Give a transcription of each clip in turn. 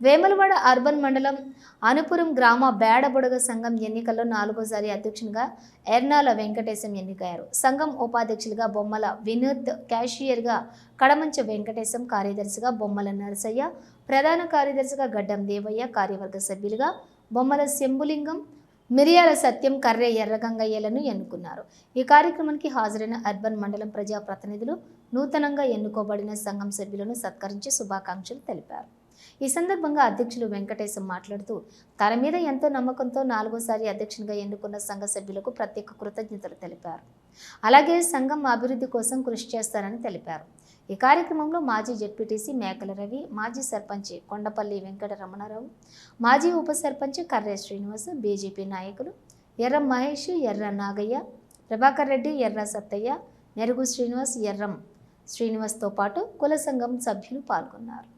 Vemulawada urban మండలం అనుపురం గ్రామ బేడబుడగ సంఘం ఎన్నికల్లో నాలుగోసారి అధ్యక్షునిగా ఎర్నాల వెంకటేశం ఎన్నికయ్యారు. సంఘం ఉపాధ్యక్షులుగా బొమ్మల వినోద్ క్యాషియర్గా కడమంచ వెంకటేశం కార్యదర్శిగా బొమ్మల నరసయ్య ప్రధాన కార్యదర్శిగా గడ్డం దేవయ్య కార్యవర్గ సభ్యులుగా బొమ్మల శంభులింగం మిరియాల సత్యం కర్రె ఎర్రగంగయ్యలను ఎన్నుకున్నారు. ఈ కార్యక్రమానికి హాజరైన అర్బన్ మండలం ప్రజాప్రతినిధులు నూతనంగా ఎన్నుకోబడిన సంఘం సభ్యులను సత్కరించి శుభాకాంక్షలు తెలిపారు. ఈ సందర్భంగా అధ్యక్షులు వెంకటేశం మాట్లాడుతూ తన మీద ఎంతో నమ్మకంతో నాలుగోసారి అధ్యక్షునిగా ఎన్నుకున్న సంఘ సభ్యులకు ప్రత్యేక కృతజ్ఞతలు తెలిపారు. అలాగే సంఘం అభివృద్ధి కోసం కృషి చేస్తారని తెలిపారు. ఈ కార్యక్రమంలో మాజీ జడ్పీటీసీ మేకల రవి మాజీ సర్పంచ్ కొండపల్లి వెంకట రమణారావు మాజీ ఉప సర్పంచ్ కర్రే శ్రీనివాస్ బీజేపీ నాయకులు ఎర్ర మహేష్ ఎర్ర నాగయ్య ప్రభాకర్ రెడ్డి ఎర్ర సత్తయ్య నెరుగు శ్రీనివాస్ ఎర్రం శ్రీనివాస్తో పాటు కుల సంఘం సభ్యులు పాల్గొన్నారు.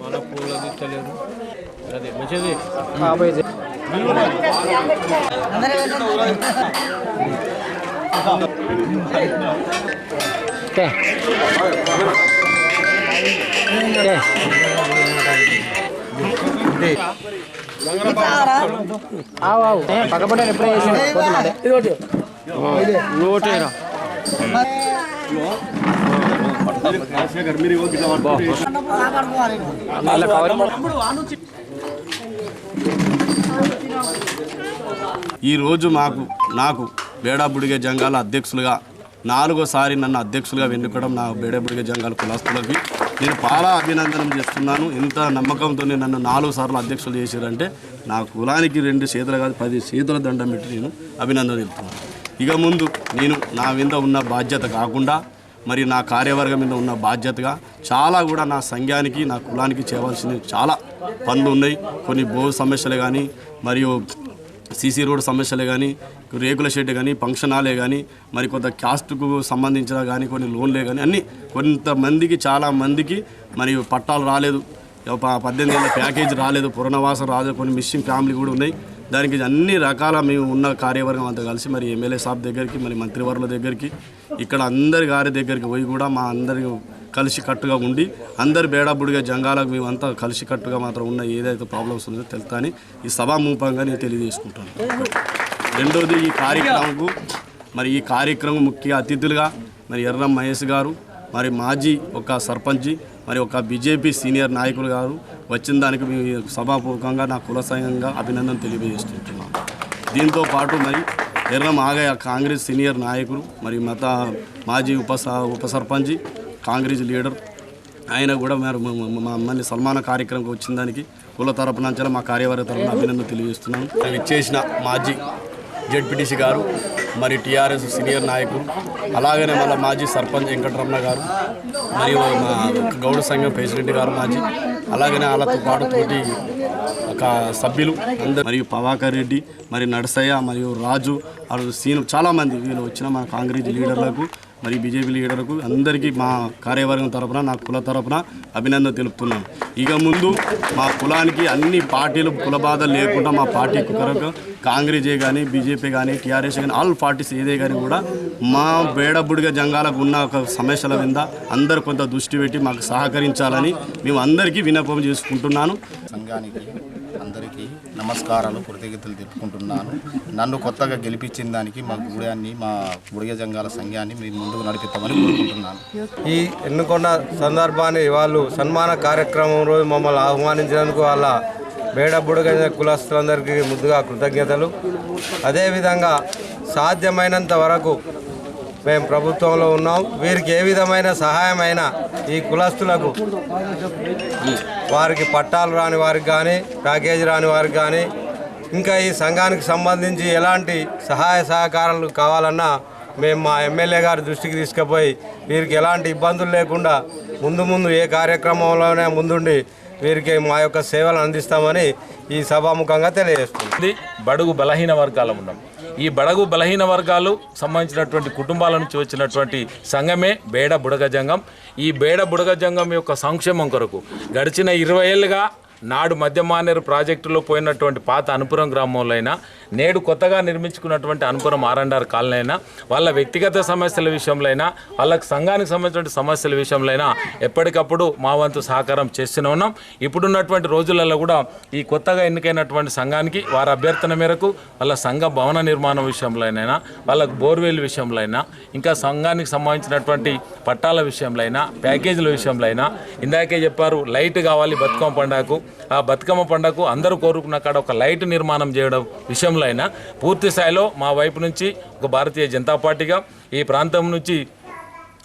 మన పూలది తెలియదు అదే మంచిది పక్కపట్టే ఎప్పుడే చేసి నోటేరా ఈరోజు మాకు నాకు బేడాబుడిగే జంగాల అధ్యక్షులుగా నాలుగోసారి నన్ను అధ్యక్షులుగా ఎన్నుకోవడం నా బేడాబుడిగే జంగాల కులస్తులకి నేను చాలా అభినందనం చేస్తున్నాను. ఇంత నమ్మకంతో నన్ను నాలుగు సార్లు అధ్యక్షులు చేశారంటే నా కులానికి రెండు చేతులు కాదు పది చేతుల దండం పెట్టి నేను అభినందన చెప్తున్నాను ఇక ముందు నేను నా మీద ఉన్న బాధ్యత కాకుండా మరి నా కార్యవర్గం మీద ఉన్న బాధ్యతగా చాలా కూడా నా సంఘానికి నా కులానికి చేయవలసిన చాలా పనులు ఉన్నాయి. కొన్ని భూ సమస్యలు కానీ మరియు సీసీ రోడ్ సమస్యలే కానీ రేకుల షెడ్ కానీ ఫంక్షన్ హాలే కానీ మరి కొంత క్యాస్ట్కు సంబంధించిన కానీ కొన్ని లోన్లే కానీ అన్ని కొంతమందికి చాలా మందికి మరి పట్టాలు రాలేదు. పద్దెనిమిది ఏళ్ళ ప్యాకేజ్ రాలేదు. పురణవాసం రాలేదు. కొన్ని మిస్సింగ్ ఫ్యామిలీ కూడా ఉన్నాయి. దానికి అన్ని రకాల మేము ఉన్న కార్యవర్గం అంతా కలిసి మరి ఎమ్మెల్యే సాబ్ దగ్గరికి మరి మంత్రివర్ల దగ్గరికి ఇక్కడ అందరి గారి దగ్గరికి పోయి కూడా మా అందరి కలిసి కట్టుగా ఉండి అందరి బేడాబుడిగా జంగాలకు మేమంతా కలిసి కట్టుగా మాత్రం ఉన్న ఏదైతే ప్రాబ్లమ్స్ ఉందో తెలుతాని ఈ సభాముఖంగా నేను తెలియజేసుకుంటాను రెండోది ఈ కార్యక్రమంకు మరి ఈ కార్యక్రమం ముఖ్య అతిథులుగా మరి ఎర్రం మహేష్ గారు మరి మాజీ ఒక సర్పంచి మరి ఒక బీజేపీ సీనియర్ నాయకులు గారు వచ్చిన దానికి మీ సభాపూర్వకంగా నా కుల సంఘంగా అభినందన తెలియజేస్తుంటున్నాం దీంతో పాటు మరి ఎర్రం ఆగయ్య కాంగ్రెస్ సీనియర్ నాయకులు మరి మత మాజీ ఉప ఉప సర్పంచి కాంగ్రెస్ లీడర్. ఆయన కూడా మరి మా మమ్మల్ని సన్మాన కార్యక్రమంకి వచ్చిన దానికి కుల తరపున మా కార్యవర్గ తరపున అభినందన తెలియజేస్తున్నాను అవి ఇచ్చేసిన మాజీ జెడ్పీటీసీ గారు మరి టీఆర్ఎస్ సీనియర్ నాయకులు అలాగనే మళ్ళీ మాజీ సర్పంచ్ వెంకటరమణ గారు మరియు మా గౌడ సంఘం ప్రెసిడెంట్ గారు మాజీ అలాగనే వాళ్ళతో పాటు తోటి ఒక సభ్యులు అందరు మరియు పవాకర్ రెడ్డి మరి నడసయ్య మరియు రాజు వాళ్ళు సీను చాలామంది వీళ్ళు వచ్చిన మన కాంగ్రెస్ లీడర్లకు మరి బీజేపీ లీడర్కు అందరికీ మా కార్యవర్గం తరపున నా కుల తరపున అభినందన తెలుపుతున్నాను. ఇక ముందు మా కులానికి అన్ని పార్టీలు కుల బాధలు లేకుండా మా పార్టీ కొరకు కాంగ్రెసే కానీ బీజేపీ కానీ టీఆర్ఎస్ కానీ ఆల్ పార్టీస్ ఏదే కానీ కూడా మా బేడబుడిగా జంగాలకు ఉన్న ఒక సమస్యల మీద అందరు కొంత దృష్టి పెట్టి మాకు సహకరించాలని మేము అందరికీ విన్నపం చేసుకుంటున్నాను. సంఘానికి నమస్కారాలు కృతజ్ఞతలు తెలుపుకుంటున్నాను. నన్ను కొత్తగా గెలిపించిన దానికి మా గుడాన్ని మా గుడిగ జంగాల సంఘాన్ని మేము ముందుకు నడిపిస్తామని కోరుకుంటున్నాను. ఈ ఎన్నుకున్న సందర్భాన్ని వాళ్ళు సన్మాన కార్యక్రమం రోజు మమ్మల్ని ఆహ్వానించినందుకు వాళ్ళ బేడబుడుగ కులస్తులందరికీ ముందుగా కృతజ్ఞతలు. అదేవిధంగా సాధ్యమైనంత వరకు మేము ప్రభుత్వంలో ఉన్నాం. వీరికి ఏ విధమైన సహాయమైనా ఈ కులస్తులకు వారికి పట్టాలు రాని వారికి కానీ ప్యాకేజీ రాని వారికి కానీ ఇంకా ఈ సంఘానికి సంబంధించి ఎలాంటి సహాయ సహకారాలు కావాలన్నా మేము మా ఎమ్మెల్యే గారి దృష్టికి తీసుకుపోయి వీరికి ఎలాంటి ఇబ్బందులు లేకుండా ముందు ముందు ఏ కార్యక్రమంలోనే ముందుండి వీరికి మా యొక్క సేవలు అందిస్తామని ఈ సభాముఖంగా తెలియజేస్తుంది. బడుగు బలహీన వర్గాలు ఉన్నాం. ఈ బడగు బలహీన వర్గాలు సంబంధించినటువంటి కుటుంబాల నుంచి వచ్చినటువంటి సంఘమే బేడ బుడగ జంగం. ఈ బేడ బుడగ జంగం యొక్క సంక్షేమం కొరకు గడిచిన ఇరవై ఏళ్ళుగా నాడు మధ్యమానేరు ప్రాజెక్టులో పోయినటువంటి పాత అనుపురం గ్రామంలో అయినా నేడు కొత్తగా నిర్మించుకున్నటువంటి అనుపురం ఆర్ఎండ్ఆర్ కాలనీ అయినా వాళ్ళ వ్యక్తిగత సమస్యల విషయంలో అయినా వాళ్ళకి సంఘానికి సంబంధించిన సమస్యల విషయంలో అయినా ఎప్పటికప్పుడు మా వంతు సహకారం చేస్తూనే ఉన్నాం. ఇప్పుడున్నటువంటి రోజులలో కూడా ఈ కొత్తగా ఎన్నికైనటువంటి సంఘానికి వారి అభ్యర్థన మేరకు వాళ్ళ సంఘ భవన నిర్మాణం విషయంలోనైనా వాళ్ళకు బోర్వెల్ విషయంలో అయినా ఇంకా సంఘానికి సంబంధించినటువంటి పట్టాల విషయంలో అయినా ప్యాకేజీల విషయంలో అయినా ఇందాకే చెప్పారు లైట్ కావాలి బతుకమ్మ పండుగకు. ఆ బతుకమ్మ పండుగకు అందరూ కోరుకున్న కాడ ఒక లైట్ నిర్మాణం చేయడం విషయంలో అయినా పూర్తి స్థాయిలో మా వైపు నుంచి ఒక భారతీయ జనతా పార్టీగా ఈ ప్రాంతం నుంచి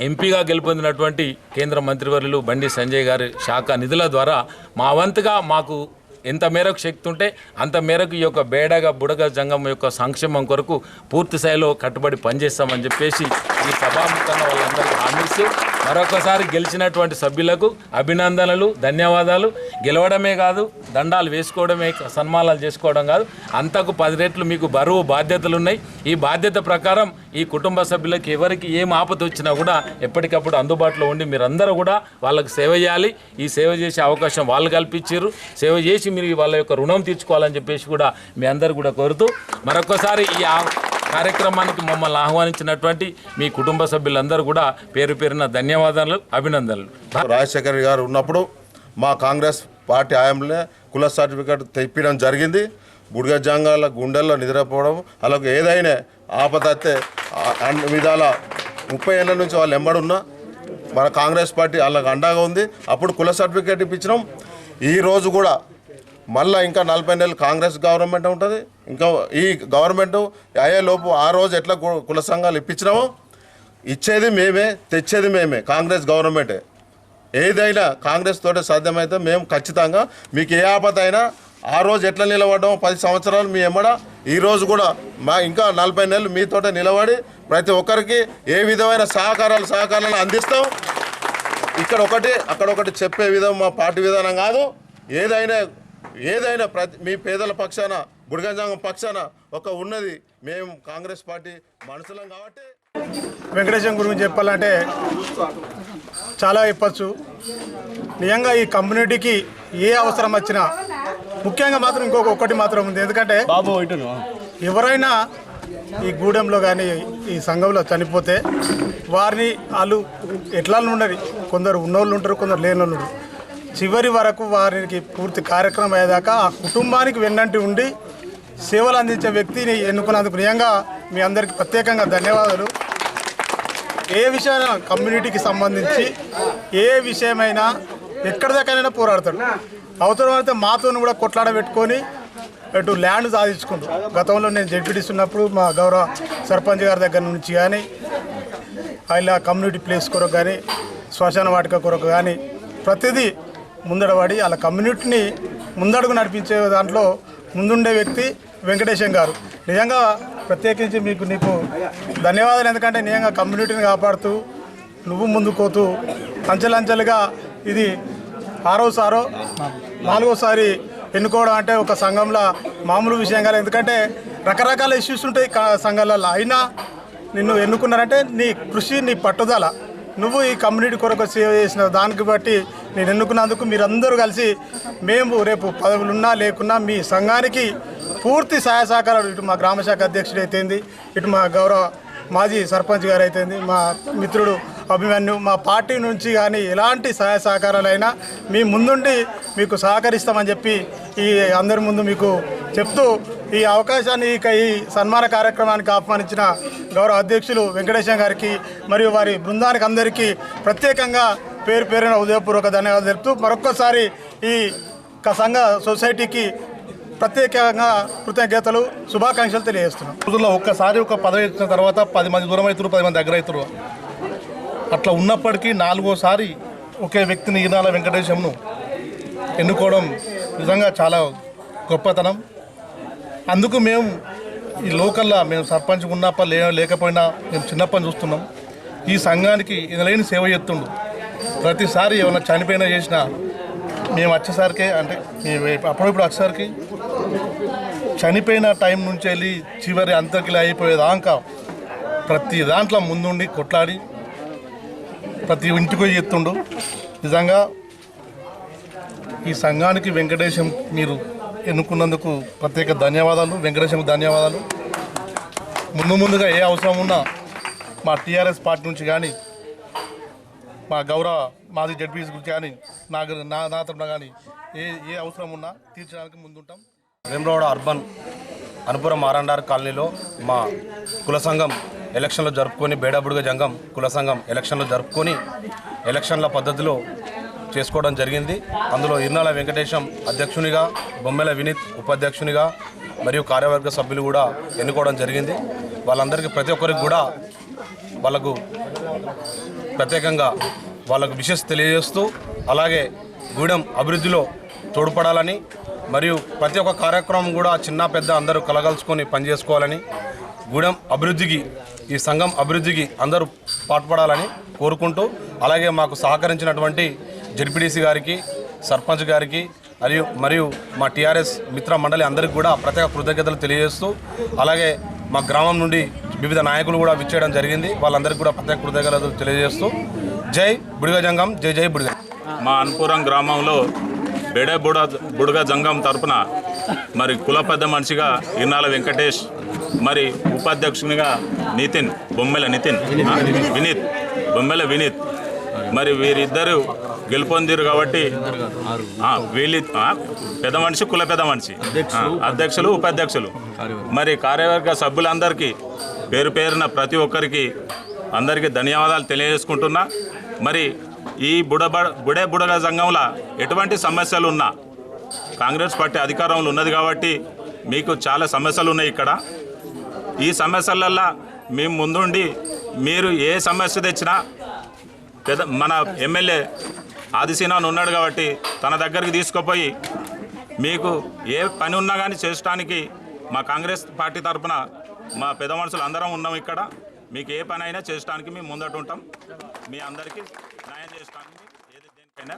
ఎంపీగా గెలుపొందినటువంటి కేంద్ర మంత్రివర్యులు బండి సంజయ్ గారి శాఖ నిధుల ద్వారా మా వంతుగా మాకు ఎంత మేరకు శక్తి ఉంటే అంత మేరకు ఈ యొక్క బేడగ బుడగ జంగం యొక్క సంక్షేమం కొరకు పూర్తి స్థాయిలో కట్టుబడి పనిచేస్తామని చెప్పేసి ఈ సభాముఖంగా వాళ్ళందరికీ హామీస్తూ మరొకసారి గెలిచినటువంటి సభ్యులకు అభినందనలు ధన్యవాదాలు. గెలవడమే కాదు దండాలు వేసుకోవడమే సన్మానాలు చేసుకోవడం కాదు. అంతకు పది రెట్లు మీకు బరువు బాధ్యతలు ఉన్నాయి ఈ బాధ్యత ప్రకారం ఈ కుటుంబ సభ్యులకు ఎవరికి ఏం ఆపద వచ్చినా కూడా ఎప్పటికప్పుడు అందుబాటులో ఉండి మీరందరూ కూడా వాళ్ళకు సేవ చేయాలి. ఈ సేవ చేసే అవకాశం వాళ్ళు కల్పించారు. సేవ చేసి మీరు వాళ్ళ యొక్క రుణం తీర్చుకోవాలని చెప్పేసి కూడా మీ అందరు కూడా కోరుతూ మరొకసారి ఈ ఆ- కార్యక్రమానికి మమ్మల్ని ఆహ్వానించినటువంటి మీ కుటుంబ సభ్యులందరూ కూడా పేరు పేరున ధన్యవాదాలు అభినందనలు. రాజశేఖర్ గారు ఉన్నప్పుడు మా కాంగ్రెస్ పార్టీ హయాంలో కుల సర్టిఫికేట్ తెప్పించడం జరిగింది. బుడిగ జంగాల గుండెల్లో నిద్రపోవడం అలాగే ఏదైనా ఆపదత్తే అన్ని విధాల ముప్పై ఏళ్ళ నుంచి వాళ్ళు ఎంబడున్నా మన కాంగ్రెస్ పార్టీ వాళ్ళకి అండగా ఉంది. అప్పుడు కుల సర్టిఫికేట్ ఇప్పించినాం. ఈరోజు కూడా మళ్ళీ ఇంకా నలభై నెలలు కాంగ్రెస్ గవర్నమెంట్ ఉంటుంది. ఇంకా ఈ గవర్నమెంట్ అయ్యేలోపు ఆ రోజు ఎట్లా కు- కుల సంఘాలు ఇప్పించినామో ఇచ్చేది మేమే తెచ్చేది మేమే కాంగ్రెస్ గవర్నమెంటే. ఏదైనా కాంగ్రెస్ తోటే సాధ్యమైతే మేము ఖచ్చితంగా మీకు ఏ ఆపద అయినా ఆ రోజు ఎట్లా నిలబడ్డామో పది సంవత్సరాలు మీ ఎమ్మడ ఈరోజు కూడా మా ఇంకా నలభై నెలలు మీతో నిలబడి ప్రతి ఒక్కరికి ఏ విధమైన సహకారాలు సహకారాలు అందిస్తాం. ఇక్కడ ఒకటి అక్కడ ఒకటి చెప్పే విధం మా పార్టీ విధానం కాదు. ఏదైనా ఏదైనా ప్రతి మీ పేదల పక్షాన బుడిగంజాంగం పక్షాన ఒక ఉన్నది. మేము కాంగ్రెస్ పార్టీ మనుషులం కాబట్టి వెంకటేశం గురించి చెప్పాలంటే చాలా చెప్పచ్చు. నిజంగా ఈ కమ్యూనిటీకి ఏ అవసరం వచ్చినా ముఖ్యంగా మాత్రం ఇంకొక ఒక్కటి మాత్రం ఉంది. ఎందుకంటే ఎవరైనా ఈ గూడెంలో కానీ ఈ సంఘంలో చనిపోతే వారిని వాళ్ళు ఎట్లా ఉండరు కొందరు ఉన్నోళ్ళు ఉంటారు కొందరు లేని వాళ్ళు ఉంటారు. చివరి వరకు వారికి పూర్తి కార్యక్రమం అయ్యేదాకా ఆ కుటుంబానికి వెన్నంటి ఉండి సేవలు అందించే వ్యక్తిని ఎన్నుకున్నందుకు నిజంగా మీ అందరికీ ప్రత్యేకంగా ధన్యవాదాలు. ఏ విషయమైనా కమ్యూనిటీకి సంబంధించి ఏ విషయమైనా ఎక్కడి దాకానైనా పోరాడతాడు. అవసరమైతే మాతో కూడా కొట్లాడబెట్టుకొని ఇటు ల్యాండ్ సాధించుకుంటాం గతంలో నేను జడ్పీటీస్తున్నప్పుడు మా గౌరవ సర్పంచ్ గారి దగ్గర నుంచి కానీ ఇలా కమ్యూనిటీ ప్లేస్ కొరకు కానీ శ్మశాన వాటిక కొరకు కానీ ప్రతిదీ ముందడబడి వాళ్ళ కమ్యూనిటీని ముందడుగు నడిపించే దాంట్లో ముందుండే వ్యక్తి వెంకటేశం గారు. నిజంగా ప్రత్యేకించి మీకు నీకు ధన్యవాదాలు ఎందుకంటే నిజంగా కమ్యూనిటీని కాపాడుతూ నువ్వు ముందుకోతూ అంచెలంచెలుగా ఇది ఆరోసారో నాలుగోసారి ఎన్నుకోవడం అంటే ఒక సంఘంలో మామూలు విషయం కాదు. ఎందుకంటే రకరకాల ఇష్యూస్ ఉంటాయి కా- సంఘాలలో. అయినా నిన్ను ఎన్నుకున్నారంటే నీ కృషి నీ పట్టుదల. నువ్వు ఈ కమ్యూనిటీ కొరకు సేవ చేసిన దానికి బట్టి నేను ఎన్నుకున్నందుకు మీరందరూ కలిసి మేము రేపు పదవులున్నా లేకున్నా మీ సంఘానికి పూర్తి సహాయ సహకారాలు ఇటు మా గ్రామ శాఖ అధ్యక్షుడు అయితేంది ఇటు మా గౌరవ మాజీ సర్పంచ్ గారు అయితేంది మా మిత్రుడు అభిమన్యు మా పార్టీ నుంచి కానీ ఎలాంటి సహాయ సహకారాలైనా మీ ముందుండి మీకు సహకరిస్తామని చెప్పి ఈ అందరి ముందు మీకు చెప్తూ ఈ అవకాశాన్ని ఇక ఈ సన్మాన కార్యక్రమానికి ఆహ్వానించిన గౌరవ అధ్యక్షులు వెంకటేశం గారికి మరియు వారి బృందానికి అందరికీ ప్రత్యేకంగా పేరు పేరున ఉదయపూర్వక ధన్యవాదాలు తెలుపుతూ మరొక్కసారి ఈ సంఘ సొసైటీకి ప్రత్యేకంగా కృతజ్ఞతలు శుభాకాంక్షలు తెలియజేస్తున్నాం. రోజుల్లో ఒక్కసారి ఒక పదవి ఇచ్చిన తర్వాత పది మంది దూరం అవుతారు పది మంది దగ్గర అవుతారు అట్లా ఉన్నప్పటికీ నాలుగోసారి ఒకే వ్యక్తిని ఈనాల వెంకటేశంను ఎన్నుకోవడం నిజంగా చాలా గొప్పతనం. అందుకు మేము ఈ లోకల్లో మేము సర్పంచ్ ఉన్నప్ప లే లేకపోయినా మేము చిన్నప్పని చూస్తున్నాం. ఈ సంఘానికి ఎనలేని సేవ చేస్తుండు. ప్రతిసారి ఏమైనా చనిపోయినా చేసినా మేము వచ్చేసరికి అంటే మేము అప్పుడప్పుడు వచ్చేసరికి చనిపోయిన టైం నుంచి వెళ్ళి చివరి అంతకిలా అయిపోయేదాకా ప్రతి దాంట్లో ముందుండి కొట్లాడి ప్రతి ఇంటికి పోయి ఎత్తుండు నిజంగా ఈ సంఘానికి వెంకటేశం మీరు ఎన్నుకున్నందుకు ప్రత్యేక ధన్యవాదాలు వెంకటేశం ధన్యవాదాలు. ముందు ముందుగా ఏ అవసరం ఉన్నా మా టీఆర్ఎస్ పార్టీ నుంచి కానీ మా గౌరవ మాజీ జడ్పీస్ గురించి కానీ నా నా నా తరఫున కానీ ఏ ఏ అవసరం ఉన్నా తీర్చడానికి ముందుంటాం. వేమరోడ అర్బన్ అనుపురం ఆరండార్ కాలనీలో మా కుల సంఘం ఎలక్షన్లు జరుపుకొని బేడాబుడుగ జంగం కుల సంఘం ఎలక్షన్లు జరుపుకొని ఎలక్షన్ల పద్ధతిలో చేసుకోవడం జరిగింది. అందులో ఇర్నాల వెంకటేశం అధ్యక్షునిగా బొమ్మెల వినీత్ ఉపాధ్యక్షునిగా మరియు కార్యవర్గ సభ్యులు కూడా ఎన్నుకోవడం జరిగింది. వాళ్ళందరికీ ప్రతి ఒక్కరికి కూడా వాళ్ళకు ప్రత్యేకంగా వాళ్ళకు విషెస్ తెలియజేస్తూ అలాగే గూడెం అభివృద్ధిలో తోడ్పడాలని మరియు ప్రతి ఒక్క కార్యక్రమం కూడా చిన్న పెద్ద అందరూ కలగలుచుకొని పనిచేసుకోవాలని గూడెం అభివృద్ధికి ఈ సంఘం అభివృద్ధికి అందరూ పాటుపడాలని కోరుకుంటూ అలాగే మాకు సహకరించినటువంటి జడ్పీడీసీ గారికి సర్పంచ్ గారికి మరియు మరియు మా టీఆర్ఎస్ మిత్ర మండలి అందరికీ కూడా ప్రత్యేక కృతజ్ఞతలు తెలియజేస్తూ అలాగే మా గ్రామం నుండి వివిధ నాయకులు కూడా విచ్చేయడం జరిగింది. వాళ్ళందరికీ కూడా ప్రత్యేక కృతజ్ఞతలు తెలియజేస్తూ జై బుడిగ జంగం జై జై బుడిగ. మా అనుపురం గ్రామంలో బెడే బుడ బుడగ జంగం తరపున మరి కుల పెద్ద మనిషిగా ఇన్నాల వెంకటేష్ మరి ఉపాధ్యక్షునిగా నితిన్ బొమ్మెల నితిన్ వినీత్ బొమ్మెల వినీత్. మరి వీరిద్దరు గెలుపొందిరు కాబట్టి ఆ, వీళ్ళి పెద్ద మనిషి కుల పెద్ద మనిషి. అధ్యక్షులు ఉపాధ్యక్షులు. మరి కార్యవర్గ సభ్యులందరికీ పేరు పేరున ప్రతి ఒక్కరికి అందరికీ ధన్యవాదాలు తెలియజేసుకుంటున్నా. మరి ఈ బుడబ బుడే బుడగ సంఘంలో ఎటువంటి సమస్యలు ఉన్నా కాంగ్రెస్ పార్టీ అధికారంలో ఉన్నది కాబట్టి మీకు చాలా సమస్యలు ఉన్నాయి ఇక్కడ. ఈ సమస్యలల్లా మేము ముందుండి మీరు ఏ సమస్య తెచ్చినా పెద్ద మన ఎమ్మెల్యే ఆదిశీనాన్ ఉన్నాడు కాబట్టి తన దగ్గరికి తీసుకుపోయి మీకు ఏ పని ఉన్నా కానీ చేయడానికి మా కాంగ్రెస్ పార్టీ తరఫున మా పెద్ద మనుషులు అందరం ఉన్నాం ఇక్కడ. మీకు ఏ పని అయినా చేయడానికి మేము ముందట ఉంటాం మీ అందరికీ న్యాయం చేయడానికి ఏది దేనికైనా